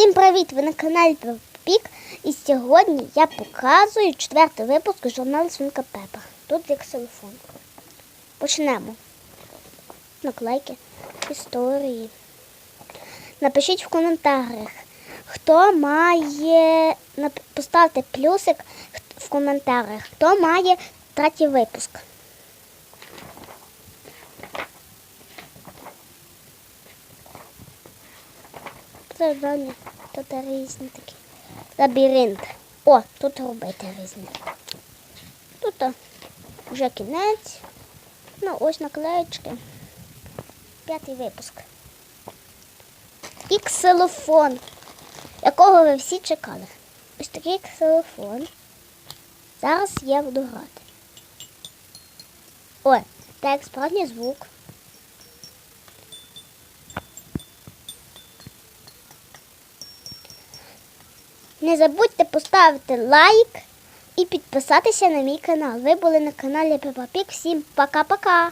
Всім привіт! Ви на каналі Пік. І сьогодні я показую четвертий випуск журналу Свинка Пепа. Тут є ксилофон. Почнемо. Наклейки історії. Напишіть в коментарях, хто має. Поставте плюсик в коментарях, хто має третій випуск. Завдання. Тут різні такі. Лабіринт. О, тут робити різні. Тут вже кінець. Ну, ось наклеєчки. П'ятий випуск. І ксилофон, якого ви всі чекали. Ось такий ксилофон. Зараз я буду грати. Ой, так, справді звук. Не забудьте поставити лайк і підписатися на мій канал. Ви були на каналі Пепа Пік. Всім пока-пока!